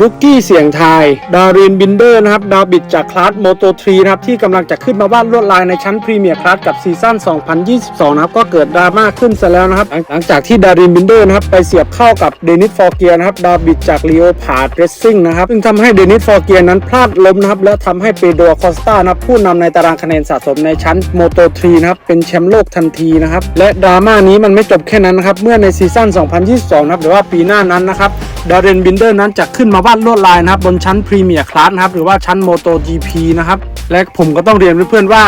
รุกกี้เสียงทายดารินบินเดอร์นะครับดาวบิดจากคลาสโมโต3นะครับที่กำลังจะขึ้นมาวาดลวดลายในชั้นพรีเมียร์คลาสกับซีซั่น 2022 นะครับก็เกิดดราม่าขึ้นซะแล้วนะครับ หลังจากที่ดารินบินเดอร์นะครับไปเสียบเข้ากับเดนิสฟอร์เกียนะครับดาวบิดจากลีโอพาร์ดเรสซิ่งนะครับซึ่งทำให้เดนิสฟอร์เกียนั้นพลาดล้มนะครับและทำให้เปโดรคอสตานะผู้นำในตารางคะแนนสะสมในชั้นโมโต3นะครับเป็นแชมป์โลกทันทีนะครับและดราม่านี้มันไม่จบแค่นั้นนะครับเมื่อในซีซั่น 2022 นะครับหรือว่าปีหน้านั้นนะครับ ดาร์เรนบินเดอร์นั้นจะขึ้นมาวาดลวดลายนะครับบนชั้นพรีเมียร์คลาสนะครับหรือว่าชั้น Moto GP นะครับและผมก็ต้องเรียนเพื่อนๆว่า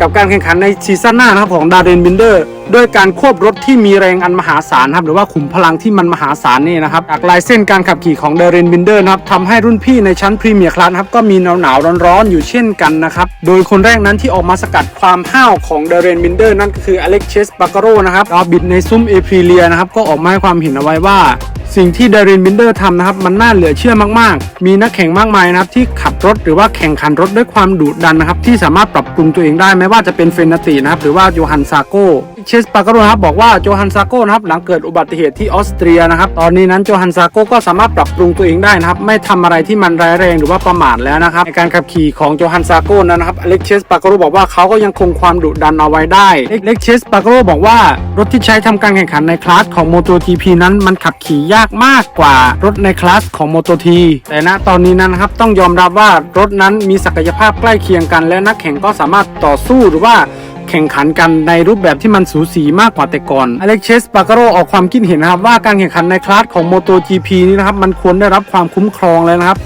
กับการแข่งขันในซีซั่นหน้านะครับของดาร์เรนบินเดอร์ด้วยการควบรถที่มีแรงอันมหาศาลครับหรือว่าขุมพลังที่มันมหาศาลนี่นะครับจากลายเส้นการขับขี่ของเดเรนบินเดอร์นะครับทำให้รุ่นพี่ในชั้นพรีเมียร์คลาสครับก็มีหนาวหนาวๆร้อนๆอยู่เช่นกันนะครับโดยคนแรกนั้นที่ออกมาสกัดความห้าวของเดเรนบินเดอร์นั่นก็คืออเล็กเชสปาการโรนะครับดาวบิดในซุ้มเอพริเลียนะครับก็ออกมาให้ความเห็นเอาไว้ว่า สิ่งที่ดารินบินเดอร์ทำนะครับมันน่าเหลือเชื่อมากๆ มีนักแข่งมากมายนะครับที่ขับรถหรือว่าแข่งขันรถด้วยความดุดันนะครับที่สามารถปรับปรุงตัวเองได้ไม่ว่าจะเป็นเฟรนนาตินะครับหรือว่าโยฮันซาโกเชสปาการโรนะครับบอกว่าโจฮันซาโกนะครับหลังเกิดอุบัติเหตุที่ออสเตรียนะครับตอนนี้นั้นโจฮันซาโก้ก็สามารถปรับปรุงตัวเองได้นะครับไม่ทำอะไรที่มันร้ายแรงหรือว่าประมาทแล้วนะครับในการขับขี่ของโจฮันซาโก้นะครับอเล็กเชสปาการโรบอกว่าเขาก็ยังคงความดุดันเอาไว้ได้อเล็กเชสปาการโรบอกว่ารถที่ใช้ทำการแข่งขันในคลาสของ MotoGP นั้นมันขับขี่ยากมากกว่ารถในคลาสของ Moto T แต่ณตอนนี้นั้นครับต้องยอมรับว่ารถนั้นมีศักยภาพใกล้เคียงกัน และนักแข่งก็สามารถต่อสู้หรือว่า แข่งขันกันในรูปแบบที่มันสูสีมากกว่าแต่ก่อนอเล็กเชสปาการโรออกความคิดเห็นนะครับว่าการแข่งขันในคลาสของ MotoGP นี้นะครับมันควรได้รับความคุ้มครองแล้วนะครับ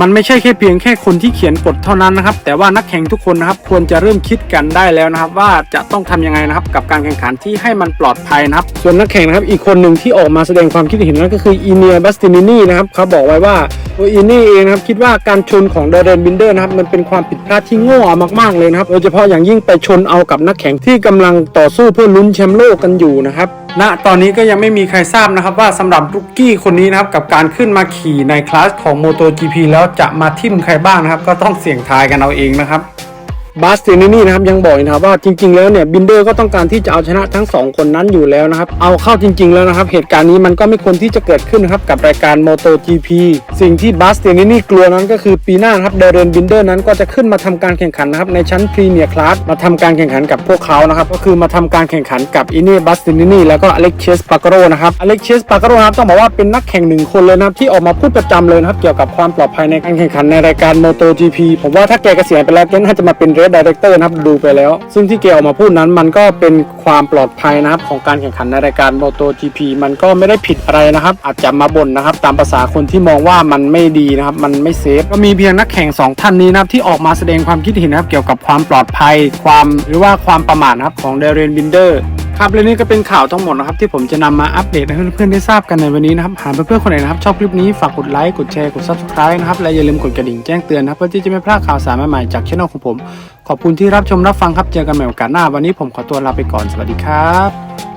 มันไม่ใช่แค่เพียงแค่คนที่เขียนกฎเท่านั้นนะครับ แต่ว่านักแข่งทุกคนนะครับควรจะเริ่มคิดกันได้แล้วนะครับ ว่าจะต้องทำยังไงนะครับ กับการแข่งขันที่ให้มันปลอดภัยนะครับ ส่วนนักแข่งนะครับอีกคนหนึ่งที่ออกมาแสดงความคิดเห็นนั่นก็คืออีเนียบัสตินินีนะครับเขาบอกไว้ว่าตัวอีนี่เองนะครับคิดว่าการชนของเดเรนบินเดอร์นะครับมันเป็นความผิดพลาดที่โง่มากๆเลยนะครับโดยเฉพาะอย่างยิ่งไปชนเอากับนักแข่งที่กำลังต่อสู้เพื่อลุ้นแชมป์โลกกันอยู่นะครับ ณตอนนี้ก็ยังไม่มีใครทราบนะครับว่าสำหรับรุกกี้คนนี้นะครับกับการขึ้นมาขี่ในคลาสของ MotoGP แล้วจะมาทิ่มใครบ้างนะครับ ก็ต้องเสี่ยงทายกันเอาเองนะครับ บาสเตนินี่นะครับยังบอกอีกนะครับว่าจริง ๆ แล้วเนี่ยบินเดอร์ก็ต้องการที่จะเอาชนะทั้งสองคนนั้นอยู่แล้วนะครับ เอาเข้าจริง ๆ แล้วนะครับ เหตุการณ์นี้มันก็ไม่ควรที่จะเกิดขึ้นนะครับกับรายการ MotoGP สิ่งที่บาสเตนินี่กลัวนั้นก็คือปีหน้านครับเดเรนบินเดอร์นั้นก็จะขึ้นมาทำการแข่งขันนะครับในชั้นพรีเมียร์คลาสมาทำการแข่งขันกับพวกเขานะครับก็คือมาทำการแข่งขันกับอินเน่บาสเตนินี่แล้วก็อเล็กเชสปาการโรนะครับอเล็กเชสปาการโรนะครับต้องบอกว่าเป็นนักแข่งหนึ่งคนเลยนะครับที่ออกมาพูดประจำเลยนะครับเกี่ยวกับความปลอดภัยในการแข่งขันในรายการ MotoGP ผมว่าถ้าแกเกษียณไปแล้วแกน่าจะมาเป็นเรดดีเรคเตอร์นะครับดูไปแล้ว ซึ่งที่เกออกมาพูดนั้นมันก็เป็นความปลอดภัยนะครับของการแข่งขันในรายการโมโต GP มันก็ไม่ได้ผิดอะไรนะครับ อาจจะมาบ่นนะครับ ตามภาษาคนที่มองว่ามันไม่ดีนะครับ มันไม่เซฟก็มีเพียงนักแข่งสองท่านนี้นะครับที่ออกมาแสดงความคิดเห็นนะครับเกี่ยวกับความปลอดภัย ความหรือว่าความประมาทนะครับของเดเรนบินเดอร์ ครับและนี่ก็เป็นข่าวทั้งหมดนะครับที่ผมจะนำมาอัปเดตให้เพื่อนๆได้ทราบกันในวันนี้นะครับหากเพื่อนๆคนไหนนะครับชอบคลิปนี้ฝากกดไลค์กดแชร์กด subscribe นะครับและอย่าลืมกดกระดิ่งแจ้งเตือนนะครับเพื่อที่จะไม่พลาดข่าวสารใหม่ๆจากช่องของผม ขอบคุณที่รับชมรับฟังครับเจอกันใหม่โอกาสหน้า วันนี้ผมขอตัวลาไปก่อนสวัสดีครับ